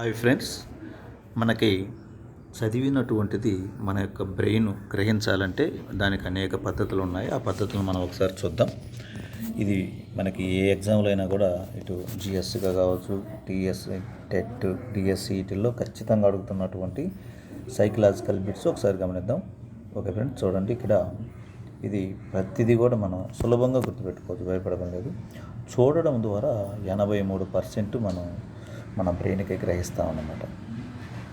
Hi friends మనకి చదివినటువంటిది మన యొక్క బ్రెయిన్ గ్రహించాలంటే దానికి అనేక పద్ధతులు ఉన్నాయి. ఆ పద్ధతులు మనం ఒకసారి చూద్దాం. ఇది మనకి ఏ ఎగ్జామ్లో అయినా కూడా ఇటు జిఎస్సిగా కావచ్చు టిఎస్ టెట్ డిఎస్సి వీటిల్లో ఖచ్చితంగా అడుగుతున్నటువంటి సైకలాజికల్ బిట్స్ ఒకసారి గమనిద్దాం. ఓకే ఫ్రెండ్స్ చూడండి ఇక్కడ. ఇది ప్రతిదీ కూడా మనం సులభంగా గుర్తుపెట్టుకోవచ్చు భయపడడం లేదు చూడడం ద్వారా ఎనభై మూడు పర్సెంట్ మనం మన బ్రెయిన్కి గ్రహిస్తాం అన్నమాట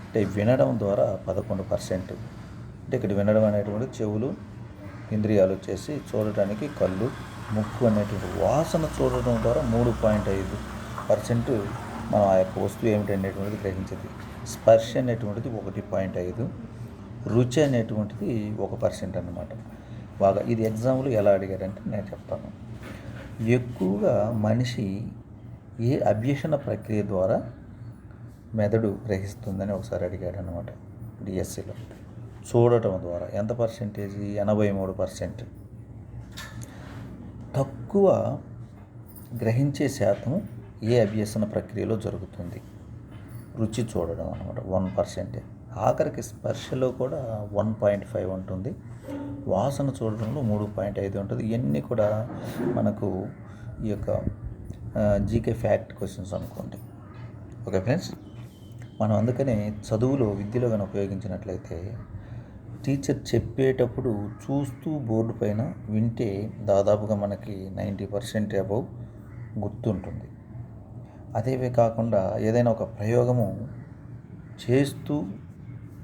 అంటే వినడం ద్వారా పదకొండు పర్సెంట్ అంటే ఇక్కడ వినడం అనేటువంటి చెవులు ఇంద్రియాలు వచ్చేసి చూడటానికి కళ్ళు ముక్కు అనేటువంటి వాసన చూడడం ద్వారా మూడు పాయింట్ ఐదు పర్సెంట్ మనం ఆ యొక్క వస్తువు ఏమిటి అనేటువంటిది గ్రహించేది. స్పర్శ అనేటువంటిది ఒకటి పాయింట్ ఐదు రుచి అనేటువంటిది ఒక పర్సెంట్ అన్నమాట. బాగా ఇది ఎగ్జాంపుల్ ఎలా అడిగారంటే నేను చెప్తాను. ఎక్కువగా మనిషి ఏ అభ్యసన ప్రక్రియ ద్వారా మెదడు గ్రహిస్తుందని ఒకసారి అడిగాడు అనమాట డిఎస్సిలో. చూడటం ద్వారా. ఎంత పర్సెంటేజ్? ఎనభై మూడు పర్సెంట్. తక్కువ గ్రహించే శాతం ఏ అభ్యసన ప్రక్రియలో జరుగుతుంది? రుచి చూడడం అనమాట వన్ పర్సెంటే. ఆఖరికి స్పర్శలో కూడా వన్ పాయింట్ ఫైవ్ ఉంటుంది. వాసన చూడడంలో మూడు పాయింట్ ఐదు ఉంటుంది. ఇవన్నీ కూడా మనకు ఈ యొక్క జీకే ఫ్యాక్ట్ క్వశ్చన్స్ అనుకోండి. Okay friends? మనం అందుకనే చదువులో విద్యలో కానీ ఉపయోగించినట్లయితే టీచర్ చెప్పేటప్పుడు చూస్తూ బోర్డు పైన వింటే దాదాపుగా మనకి నైంటీ పర్సెంట్ అబౌవ్ గుర్తుంటుంది. అదేవే కాకుండా ఏదైనా ఒక ప్రయోగము చేస్తూ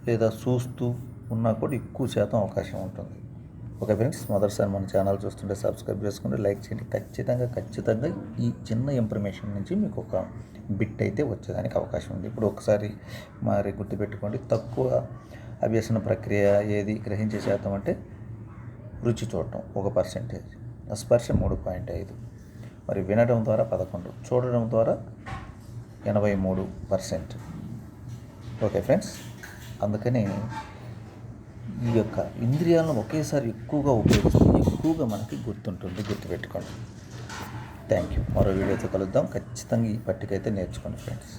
లేదా చూస్తూ ఉన్నా కూడా ఎక్కువ శాతం అవకాశం ఉంటుంది. ఓకే ఫ్రెండ్స్ మొదటిసారి మన ఛానల్ చూస్తుంటే సబ్స్క్రైబ్ చేసుకుంటే లైక్ చేయండి. ఖచ్చితంగా ఖచ్చితంగా ఈ చిన్న ఇన్ఫర్మేషన్ నుంచి మీకు ఒక బిట్ అయితే వచ్చేదానికి అవకాశం ఉంది. ఇప్పుడు ఒకసారి మరి గుర్తుపెట్టుకోండి తక్కువ అభ్యసన ప్రక్రియ ఏది గ్రహించే శాతం అంటే రుచి చూడటం ఒక పర్సెంటేజ్ స్పర్శ మూడు పాయింట్ ఐదు. మరి వినడం ద్వారా పదకొండు చూడడం ద్వారా ఎనభై మూడు పర్సెంట్ ఓకే ఫ్రెండ్స్ అందుకని ఈ యొక్క ఇంద్రియాలను ఒకేసారి ఎక్కువగా ఉపయోగిస్తే ఎక్కువగా మనకి గుర్తుంటుంది గుర్తుపెట్టుకోండి. థ్యాంక్ యూ మరో వీడియోతో కలుద్దాం. ఖచ్చితంగా ఈ పట్టికైతే నేర్చుకోండి ఫ్రెండ్స్